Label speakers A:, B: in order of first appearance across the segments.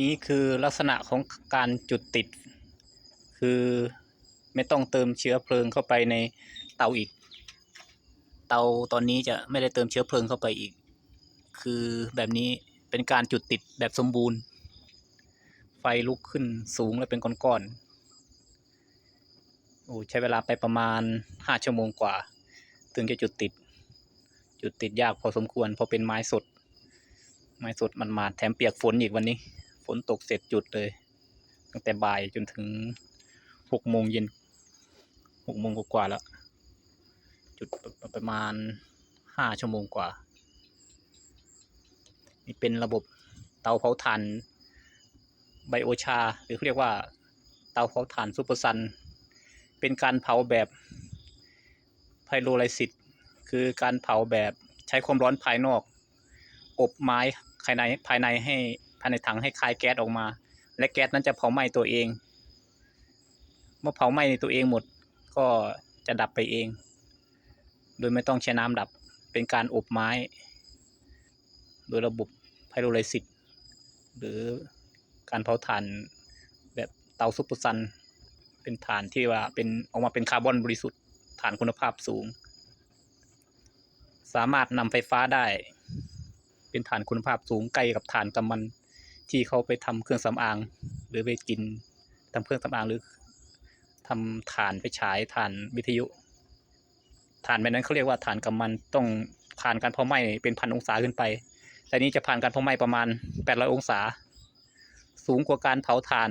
A: นี้คือลักษณะของการจุดติด คือไม่ต้องเติมเชื้อเพลิงเข้าไปในเตาอีก เตาตอนนี้จะไม่ได้เติมเชื้อเพลิงเข้าไปอีก คือแบบนี้เป็นการจุดติดแบบสมบูรณ์ ไฟลุกขึ้นสูงและเป็นก้อนๆโอ้ใช้เวลาไปประมาณห้าชั่วโมงกว่า ถึงจะจุดติด จุดติดยากพอสมควรเพราะเป็นไม้สด ไม้สดมันมาดแถมเปียกฝนอีกวันนี้ ฝนตกเสร็จจุดเลย ตั้งแต่บ่ายจนถึงหกโมงเย็นหกโมงกว่าแล้ว จุดประมาณห้าชั่วโมงกว่า นี่เป็นระบบเตาเผาถ่านไบโอชา หรือเาเรียกว่าเตาเผาถ่านซูเปอร์ซัน เป็นการเผาแบบไพโรไลซิสคือการเผาแบบใช้ความร้อนภายนอก อบไม้ภายในภายในให้ ภายในถังให้คายแก๊สออกมา และแก๊สนั้นจะเผาไหม้ตัวเอง เมื่อเผาไหม้ในตัวเองหมดก็จะดับไปเอง โดยไม่ต้องใช้น้ำดับเป็นการอบไม้ โดยระบบไพโรไลซิสหรือการเผาถ่านแบบเตาซุปเปอร์ซัน เป็นถ่านที่ว่าเป็นออกมาเป็นคาร์บอนบริสุทธิ์ถ่านคุณภาพสูง สามารถนำไฟฟ้าได้ เป็นถ่านคุณภาพสูงใกล้กับถ่านกำมัน ที่เขาไปทำเครื่องสำอาง หรือไปกินทำเครื่องสำอางหรือทำถ่านไปฉายถ่านวิทยุถ่านแบบนั้นเขาเรียกว่าถ่านกำมันต้องผ่านการเผาไหม้เป็นพันองศาขึ้นไป แต่นี้จะผ่านการเผาไหม้ประมาณ800อองศา สูงกว่าการเผาถ่าน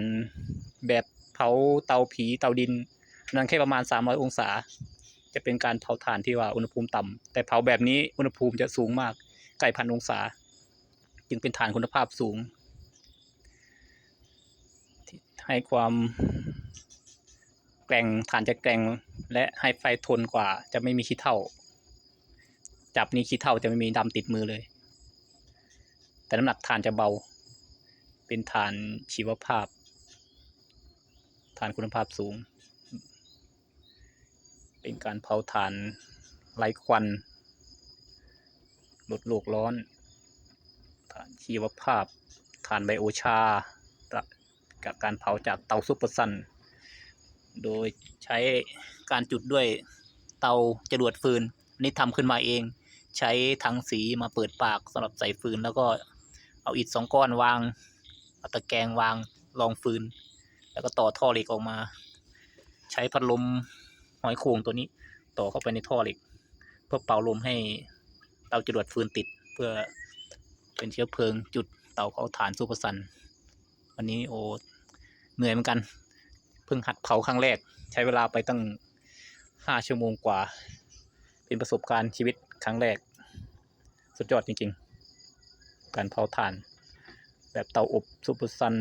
A: แบบเผาเตาผีเตาดิน นั้นแค่ประมาณ300อยองศา จะเป็นการเผาถ่านที่ว่าอุณหภูมิต่ำแต่เผาแบบนี้อุณหภูมิจะสูงมากใกล้พันองศา จึงเป็นถ่านคุณภาพสูง ให้ความแกร่งถ่านจะแกร่งและให้ไฟทนกว่า จะไม่มีขี้เถ้า จับนี้ขี้เถ้าจะไม่มีดำติดมือเลย แต่น้ำหนักถ่านจะเบา เป็นถ่านชีวภาพถ่านคุณภาพสูง เป็นการเผาถ่านไร้ควันลดโลกร้อนถ่านชีวภาพถ่านไบโอชา กับการเผาจากเตาซุปเปอร์ซัน โดยใช้การจุดด้วยเตาจรวดฟืนอันนี้ทำขึ้นมาเอง ใช้ถังสีมาเปิดปากสำหรับใส่ฟืน แล้วก็เอาอิฐสองก้อนวางเอาตะแกรงวางรองฟืน แล้วก็ต่อท่อเหล็กออกมา ใช้พัดลมหอยโข่งตัวนี้ ต่อเข้าไปในท่อเหล็ก เพื่อเป่าลมให้เตาจรวดฟืนติดเพื่อเป็นเชื้อเพลิงจุดเตาเขาถ่านซูเปอร์ซัน วันนี้โอ เหนื่อยเหมือนกัน เพิ่งหัดเผาครั้งแรก ใช้เวลาไปตั้งห้าชั่วโมงกว่า เป็นประสบการณ์ชีวิตครั้งแรก สุดยอดจริง ๆ การเผาถ่าน แบบเตาอบซูเปอร์ซัน